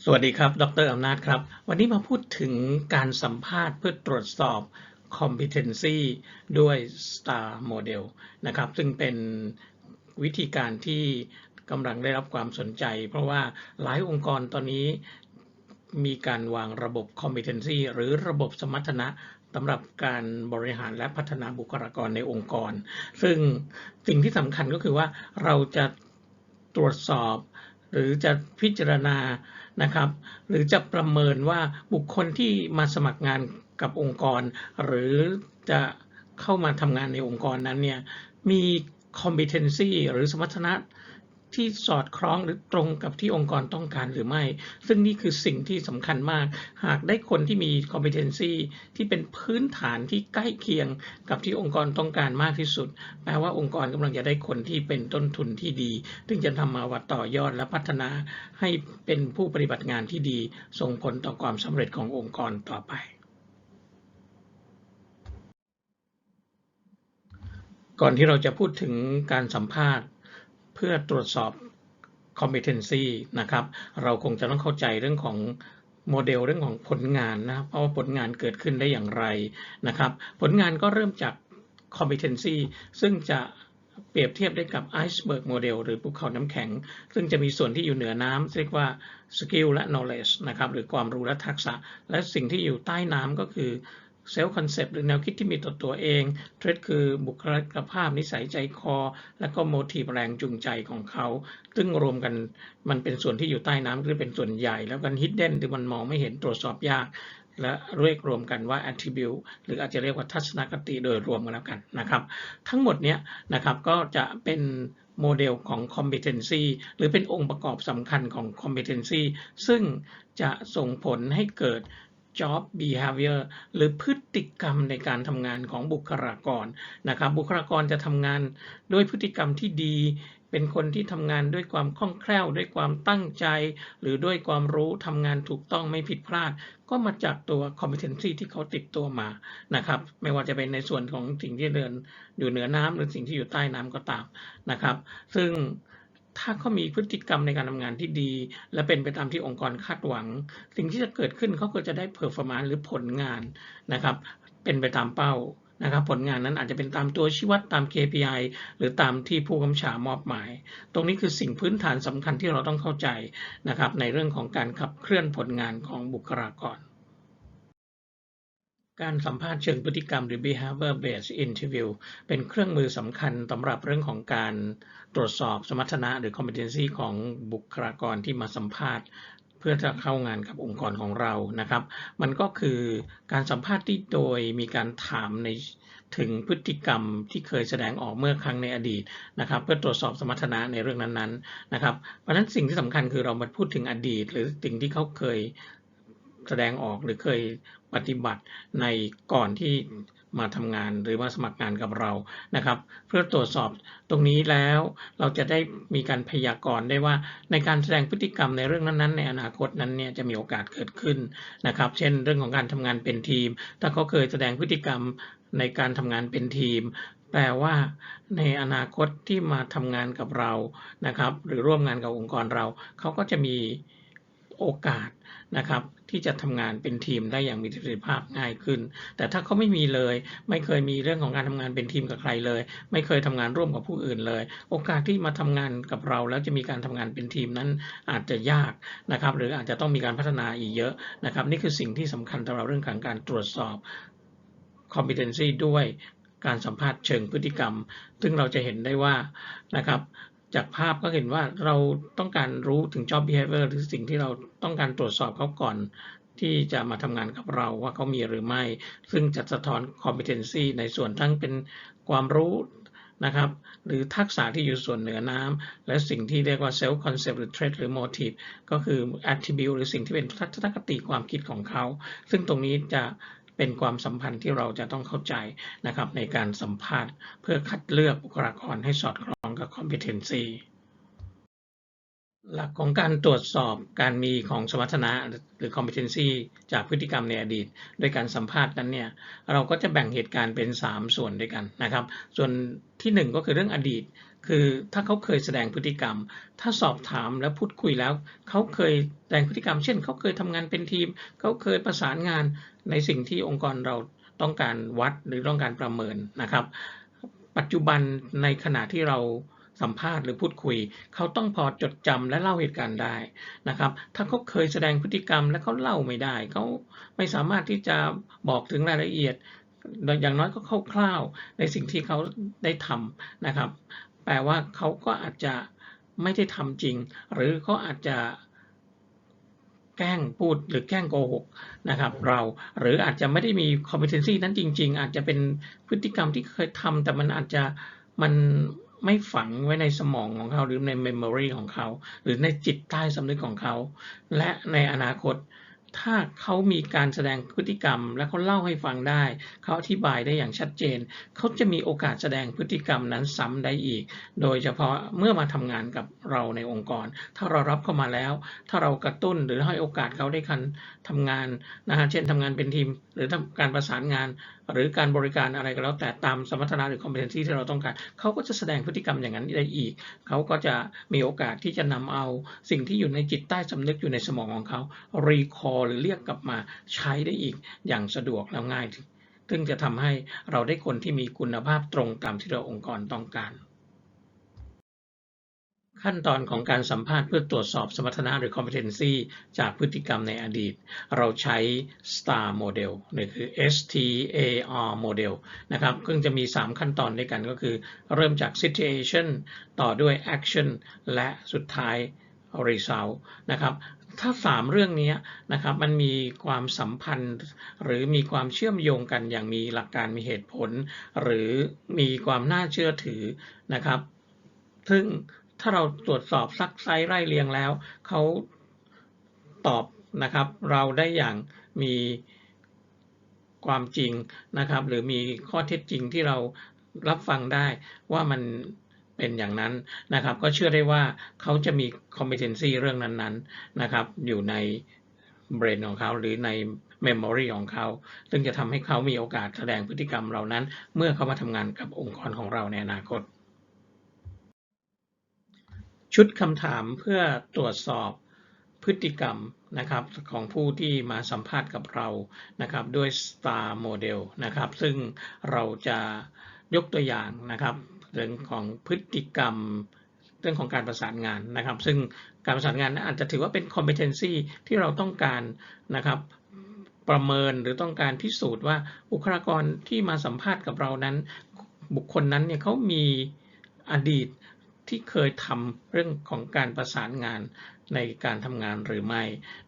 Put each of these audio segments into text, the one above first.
สวัสดีครับ ดรอำนาจครับ วันนี้มาพูดถึงการสัมภาษณ์เพื่อตรวจสอบ competency ด้วย STAR Model นะครับ ซึ่งเป็นวิธีการที่กำลังได้รับความสนใจ เพราะว่าหลายองค์กรตอนนี้มีการวางระบบ competency หรือระบบสมรรถนะสำหรับการบริหารและพัฒนาบุคลากรในองค์กร ซึ่งสิ่งที่สำคัญก็คือว่าเราจะตรวจสอบ หรือจะพิจารณา นะครับ หรือจะประเมินว่าบุคคลที่มาสมัครงานกับองค์กร หรือจะเข้ามาทำงานในองค์กรนั้นเนี่ยมี competency หรือสมรรถนะ ที่สอดคล้องหรือตรงกับที่องค์กรต้องการหรือไม่ ซึ่งนี่คือสิ่งที่สำคัญมาก หากได้คนที่มี competency ที่เป็นพื้นฐานที่ใกล้เคียงกับที่องค์กรต้องการมากที่สุด แปลว่าองค์กรกำลังจะได้คนที่เป็นต้นทุนที่ดี ซึ่งจะทำมาวัดต่อยอดและพัฒนาให้เป็นผู้ปฏิบัติงานที่ดี ส่งผลต่อความสำเร็จขององค์กรต่อไปก่อนที่เราจะพูดถึงการสัมภาษณ์ พื่อตรวจสอบ competency นะครับ เราคงจะต้องเข้าใจเรื่องของโมเดลเรื่องของผลงานนะ เพราะว่าผลงานเกิดขึ้นได้อย่างไรนะครับ ผลงานก็เริ่มจาก competency ซึ่งจะเปรียบเทียบได้กับ iceberg model หรือภูเขาน้ำแข็ง ซึ่งจะมีส่วนที่อยู่เหนือน้ำเรียกว่า skill และ knowledge นะครับหรือความรู้และทักษะ และสิ่งที่อยู่ใต้น้ำก็คือ เซลล์คอนเซปต์หรือแนวคิดที่มีต่อตัวเองเทรดคือบุคลิกภาพนิสัยใจคอ และก็โมทีฟแรงจูงใจของเขา ซึ่งรวมกันมันเป็นส่วนที่อยู่ใต้น้ำคือเป็นส่วนใหญ่ แล้วกันฮิดเด้นที่มันมองไม่เห็นตรวจสอบยาก และเรียกรวมกันว่า attribute หรืออาจจะเรียกว่าทัศนคติโดยรวมกันแล้วกันนะครับ ทั้งหมดเนี้ยนะครับก็จะเป็นโมเดลของ competency หรือเป็นองค์ประกอบสำคัญของ competency ซึ่งจะส่งผลให้เกิด job behavior หรือพฤติกรรมในการทำงานของบุคลากรนะครับ บุคลากรจะทำงานด้วยพฤติกรรมที่ดี เป็นคนที่ทำงานด้วยความคล่องแคล่ว ด้วยความตั้งใจ หรือด้วยความรู้ทำงานถูกต้องไม่ผิดพลาด ก็มาจากตัว competency ที่เขาติดตัวมานะครับ ไม่ว่าจะเป็นในส่วนของสิ่งที่เดินอยู่เหนือน้ำหรือสิ่งที่อยู่ใต้น้ำก็ตามนะครับ ซึ่ง ถ้าเขามีพฤติกรรมในการทำงานที่ดี และเป็นไปตามที่องค์กรคาดหวัง สิ่งที่จะเกิดขึ้นเขาก็จะได้เพอร์ฟอร์มานซ์หรือผลงานนะครับ เป็นไปตามเป้านะครับผลงานนั้นอาจจะเป็นตามตัวชี้วัดตาม KPI หรือตามที่ผู้กำชามอบหมาย ตรงนี้คือสิ่งพื้นฐานสำคัญที่เราต้องเข้าใจนะครับในเรื่องของการขับเคลื่อนผลงานของบุคลากร การสัมภาษณ์เชิงพฤติกรรมหรือ behavior based interview เป็นเครื่องมือสำคัญสำหรับเรื่องของการตรวจสอบสมรรถนะหรือ competency ของบุคลากรที่มาสัมภาษณ์ เพื่อจะเข้างานกับองค์กรของเรานะครับ มันก็คือการสัมภาษณ์ที่โดยมีการถามในถึงพฤติกรรมที่เคยแสดงออกเมื่อครั้งในอดีตนะครับ เพื่อตรวจสอบสมรรถนะในเรื่องนั้นๆนะครับ เพราะฉะนั้นสิ่งที่สำคัญคือเรามาพูดถึงอดีต หรือสิ่งที่เขาเคยแสดงออกหรือเคย ปฏิบัติในก่อนที่มาทำงานหรือมาสมัครงานกับเรานะครับ เพื่อตรวจสอบตรงนี้แล้วเราจะได้มีการพยากรณ์ได้ว่าในการแสดงพฤติกรรมในเรื่องนั้นๆ ในอนาคตนั้นเนี่ยจะมีโอกาสเกิดขึ้นนะครับ เช่น เรื่องของการทำงานเป็นทีม ถ้าเขาเคยแสดงพฤติกรรมในการทำงานเป็นทีม แปลว่าในอนาคตที่มาทำงานกับเรานะครับ หรือร่วมงานกับองค์กรเราเขาก็จะมี โอกาสนะครับที่จะทำงานเป็นทีมได้อย่างมีประสิทธิภาพง่ายขึ้น แต่ถ้าเขาไม่มีเลย ไม่เคยมีเรื่องของการทำงานเป็นทีมกับใครเลย ไม่เคยทำงานร่วมกับผู้อื่นเลย โอกาสที่มาทำงานกับเรา แล้วจะมีการทำงานเป็นทีมนั้นอาจจะยากนะครับหรืออาจจะต้องมีการพัฒนาอีกเยอะนะครับนี่คือสิ่งที่สำคัญสำหรับเรื่องของการตรวจสอบ competency ด้วยการสัมภาษณ์เชิงพฤติกรรม ซึ่งเราจะเห็นได้ว่านะครับ จากภาพก็เห็นว่าเราต้องการรู้ถึง job behavior หรือสิ่งที่เราต้องการตรวจสอบเขาก่อน ที่จะมาทำงานกับเราว่าเขามีหรือไม่ ซึ่งจะสะท้อน competency ในส่วนทั้งเป็นความรู้นะครับ หรือทักษะที่อยู่ส่วนเหนือน้ำ และสิ่งที่เรียกว่า self concept หรือ trait หรือ motive ก็คือ attribute หรือสิ่งที่เป็นทัศนคติความคิดของเขา ซึ่งตรงนี้จะ เป็นความสัมพันธ์ที่เราจะต้องเข้าใจนะครับในการสัมภาษณ์เพื่อคัดเลือกบุคลากรให้สอดคล้องกับ competency หลักของการตรวจสอบการมีของสมรรถนะหรือ competency จากพฤติกรรมในอดีต โดยการสัมภาษณ์นั้นเนี่ยเราก็จะแบ่งเหตุการณ์เป็น 3 ส่วนด้วยกันนะครับ ส่วนที่ 1 ก็คือเรื่องอดีต คือถ้าเขาเคยแสดงพฤติกรรม ถ้าสอบถามและพูดคุยแล้วเขาเคยแสดงพฤติกรรม เช่นเขาเคยทำงานเป็นทีมเขาเคยประสานงานในสิ่งที่องค์กรเราต้องการวัดหรือต้องการประเมินนะครับ ปัจจุบันในขณะที่เราสัมภาษณ์หรือพูดคุย เขาต้องพอจดจำและเล่าเหตุการณ์ได้นะครับ ถ้าเขาเคยแสดงพฤติกรรมและเขาเล่าไม่ได้ เขาไม่สามารถที่จะบอกถึงรายละเอียดอย่างน้อยก็คร่าวๆในสิ่งที่เขาได้ทำนะครับ แปลว่าเขาก็อาจจะไม่ได้ทำจริง หรือเขาอาจจะแกล้งพูดหรือแกล้งโกหกนะครับเราหรืออาจจะไม่ได้มี competency นั้นจริง ๆ อาจจะเป็นพฤติกรรมที่เคยทำแต่มันอาจจะมันไม่ฝังไว้ในสมองของเขาหรือใน memory ของเขา หรือในจิตใต้สำนึกของเขา และในอนาคต ถ้าเขามีการแสดงพฤติกรรม และเขาเล่าให้ฟังได้ เขาอธิบายได้อย่างชัดเจน เขาจะมีโอกาสแสดงพฤติกรรมนั้นซ้ำได้อีก โดยเฉพาะเมื่อมาทำงานกับเราในองค์กร ถ้าเรารับเข้ามาแล้ว ถ้าเรากระตุ้นหรือให้โอกาสเขาได้คันทำงานนะฮะเช่นทำงานเป็นทีม หรือทำการประสานงานหรือการบริการอะไรก็แล้วแต่ตามสมรรถนะหรือ competency ที่เราต้องการเขาก็จะแสดงพฤติกรรมอย่างนั้นได้อีก เขาก็จะมีโอกาสที่จะนำเอาสิ่งที่อยู่ในจิตใต้สำนึกอยู่ในสมองของเขา recall หรือเรียกกลับมาใช้ได้อีกอย่างสะดวกและง่าย ซึ่งจะทำให้เราได้คนที่มีคุณภาพตรงตามที่เราองค์กรต้องการ ขั้นตอนของการสัมภาษณ์เพื่อตรวจสอบสมรรถนะหรือ competency จากพฤติกรรมในอดีต เราใช้ STAR model นี่คือ STAR model นะครับซึ่งจะมี 3 ขั้นตอนด้วยกันก็คือ เริ่มจาก situation ต่อด้วย action และสุดท้าย result นะครับถ้า3เรื่องนี้นะครับมันมีความสัมพันธ์ หรือมีความเชื่อมโยงกันอย่างมีหลักการมีเหตุผล หรือมีความน่าเชื่อถือนะครับ ซึ่ง ถ้าเราตรวจสอบซักไซไล่เรียงแล้ว เขาตอบนะครับ เราได้อย่างมีความจริงนะครับ หรือมีข้อเท็จจริงที่เรารับฟังได้ว่ามันเป็นอย่างนั้นนะครับ ก็เชื่อได้ว่าเขาจะมี competency เรื่องนั้นๆนะครับ อยู่ใน brain ของเขาหรือใน memory ของเขา ซึ่งจะทำให้เขามีโอกาสแสดงพฤติกรรมเหล่านั้น เมื่อเขามาทำงานกับองค์กรของเราในอนาคต ชุดคำถามเพื่อตรวจสอบพฤติกรรมนะครับของผู้ที่มาสัมภาษณ์กับเรานะครับด้วย STAR Model นะครับ ซึ่งเราจะยกตัวอย่างนะครับ เรื่องของพฤติกรรมเรื่องของการประสานงานนะครับ ซึ่งการประสานงานอาจจะถือว่าเป็น competency ที่เราต้องการนะครับประเมินหรือต้องการพิสูจน์ว่าบุคลากรที่มาสัมภาษณ์กับเรานั้น บุคคลนั้นเนี่ยเขามีอดีต ที่เคยทำเรื่องของการประสานงานในการทำงานหรือไม่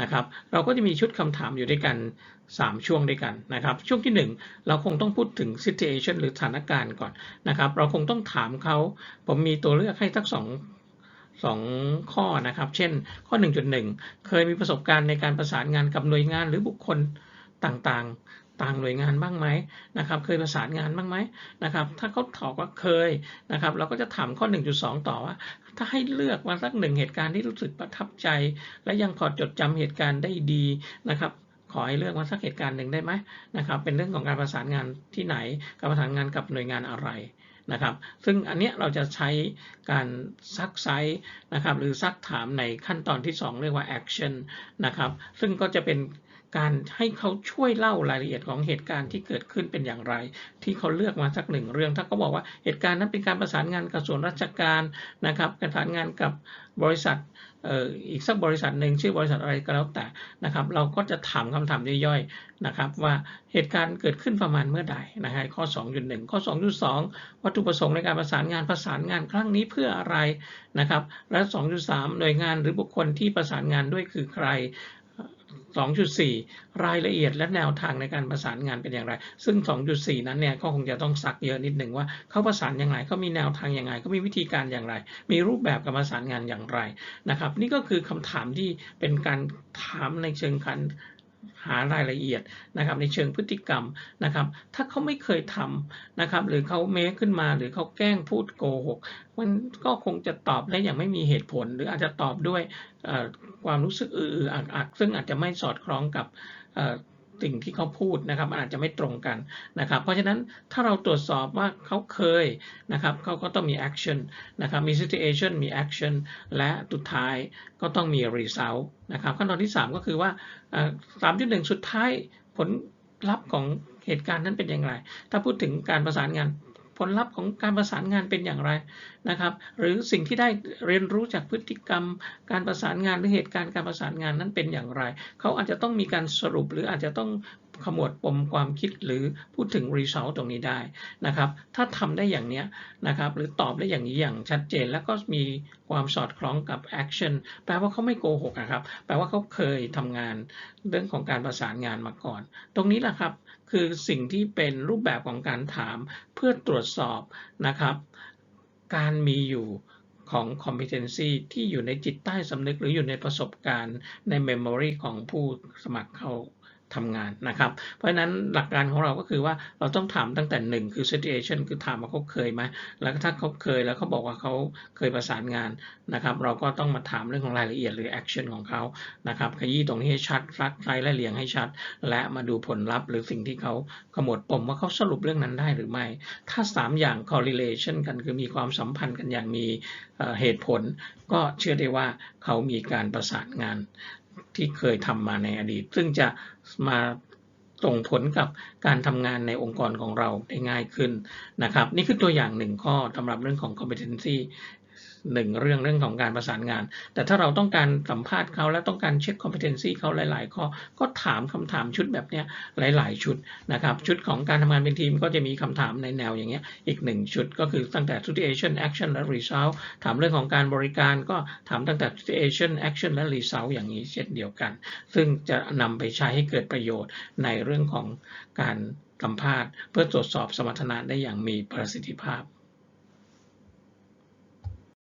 นะครับ เราก็จะมีชุดคำถามอยู่ด้วยกัน 3 ช่วงด้วยกันนะครับ ช่วงที่ 1 เราคงต้องพูดถึง situation หรือสถานการณ์ก่อนนะครับ เราคงต้องถามเขาผมมีตัวเลือกให้ทั้งสองสองข้อนะครับ เช่น ข้อ 1.1 เคยมีประสบการณ์ในการประสานงานกับหน่วยงานหรือบุคคลต่างๆ ต่างหน่วยงานบ้างไหมนะครับ เคยประสานงานบ้างไหมนะครับ ถ้าเขาตอบว่าเคยนะครับ เราก็จะถามข้อ 1.2 ต่อว่า ถ้าให้เลือกมาสักหนึ่งเหตุการณ์ที่รู้สึกประทับใจ และยังพอจดจำเหตุการณ์ได้ดีนะครับขอให้เลือกมาสักเหตุการณ์หนึ่งได้ไหมนะครับ เป็นเรื่องของการประสานงานที่ไหน การประสานงานกับหน่วยงานอะไรนะครับ ซึ่งอันเนี้ยเราจะใช้การซักไซนะครับ หรือซักถามในขั้นตอนที่ 2 เรียกว่า action นะครับ ซึ่งก็จะเป็น การให้เขาช่วยเล่ารายละเอียดของเหตุการณ์ที่เกิดขึ้นเป็นอย่างไร ที่เขาเลือกมาสักหนึ่งเรื่อง ถ้าเขาบอกว่าเหตุการณ์นั้นเป็นการประสานงานกับส่วนราชการนะครับการประสานงานกับบริษัทอีกสักบริษัทหนึ่งชื่อบริษัทอะไรก็แล้วแต่นะครับ เราก็จะถามคำถามย่อยๆนะครับ ว่าเหตุการณ์เกิดขึ้นประมาณเมื่อใดนะฮะข้อ 2.1 ข้อ 2.2 วัตถุประสงค์ในการประสานงานประสานงานครั้งนี้เพื่ออะไรนะครับ และ 2.3 หน่วยงานหรือบุคคลที่ประสานงานด้วยคือใคร 2.4 รายละเอียดและแนวทางในการประสานงานเป็นอย่างไร ซึ่ง 2.4 นั้นเนี่ยก็คงจะต้องซักเยอะนิดหนึ่งว่าเขาประสานอย่างไรเขามีแนวทางอย่างไรเขามีวิธีการอย่างไร มีรูปแบบการประสานงานอย่างไรนะครับ นี่ก็คือคำถามที่เป็นการถามในเชิงการ หารายละเอียดนะครับในเชิงพฤติกรรมนะครับ ถ้าเขาไม่เคยทำนะครับ หรือเขาเม้ขึ้นมาหรือเขาแกล้งพูดโกหกมันก็คงจะตอบได้อย่างไม่มีเหตุผล หรืออาจจะตอบด้วยความรู้สึกอืออักอักซึ่งอาจจะไม่สอดคล้องกับ สิ่งที่เขาพูดนะครับมันอาจจะไม่ตรงกันนะครับ เพราะฉะนั้นถ้าเราตรวจสอบว่าเขาเคยนะครับเขาก็ต้องมี action นะครับมี situation มี action และสุดท้ายก็ต้องมี result นะครับขั้นตอนที่ 3 ก็คือว่าสามจุดหนึ่งสุดท้ายผลลัพธ์ของเหตุการณ์นั้นเป็นอย่างไร ถ้าพูดถึงการประสานงาน ผลลัพธ์ของการประสานงานเป็นอย่างไรนะครับ หรือสิ่งที่ได้เรียนรู้จากพฤติกรรม การประสานงานหรือเหตุการณ์การประสานงานนั้นเป็นอย่างไร เขาอาจจะต้องมีการสรุปหรืออาจจะต้อง ขมวดปมความคิดหรือพูดถึง result ตรงนี้ได้นะครับ ถ้าทำได้อย่างเนี้ยนะครับหรือตอบได้อย่างนี้อย่างชัดเจน แล้วก็มีความสอดคล้องกับ action แปลว่าเขาไม่โกหกนะครับ แปลว่าเขาเคยทำงานเรื่องของการประสานงานมาก่อน ตรงนี้แหละครับคือสิ่งที่เป็นรูปแบบของการถามเพื่อตรวจสอบนะครับ การมีอยู่ของ competency ที่อยู่ในจิตใต้สำนึกหรืออยู่ในประสบการณ์ใน memory ของผู้สมัครเข้า ทำงานนะครับ เพราะฉะนั้นหลักการของเราก็คือว่าเราต้องถามตั้งแต่หนึ่งคือ situation คือถามว่าเขาเคยไหมแล้วถ้าเขาเคยแล้วเขาบอกว่าเขาเคยประสานงานนะครับ เราก็ต้องมาถามเรื่องของรายละเอียดหรือ action ของเขานะครับขยี้ตรงนี้ให้ชัดรัดไล่ไล่เรียงให้ชัด และมาดูผลลัพธ์ หรือสิ่งที่เขาขมวดปมว่าเขาสรุปเรื่องนั้นได้หรือไม่ ถ้า 3 อย่าง correlation กันคือมีความสัมพันธ์กันอย่างมีเหตุผล ก็เชื่อได้ว่าเขามีการประสานงาน ที่เคยทำมาในอดีต ซึ่งจะมาส่งผลกับการทำงานในองค์กรของเราได้ง่ายขึ้นนะครับ นี่คือตัวอย่างหนึ่งข้อสำหรับเรื่องของ competency หนึ่งเรื่องเรื่องของการประสานงาน แต่ถ้าเราต้องการสัมภาษณ์เขาและต้องการเช็ค competency เขาหลาย ๆ ข้อ ก็ถามคำถามชุดแบบเนี้ยหลาย ๆ ชุดนะครับ ชุดของการทำงานเป็นทีมก็จะมีคำถามในแนวอย่างเงี้ยอีกหนึ่งชุดก็คือตั้งแต่ situation action และ result ถามเรื่องของการบริการก็ถามตั้งแต่ situation action และ result อย่างนี้เช่นเดียวกัน ซึ่งจะนำไปใช้ให้เกิดประโยชน์ในเรื่องของการสัมภาษณ์ เพื่อตรวจสอบสมรรถนะได้อย่างมีประสิทธิภาพ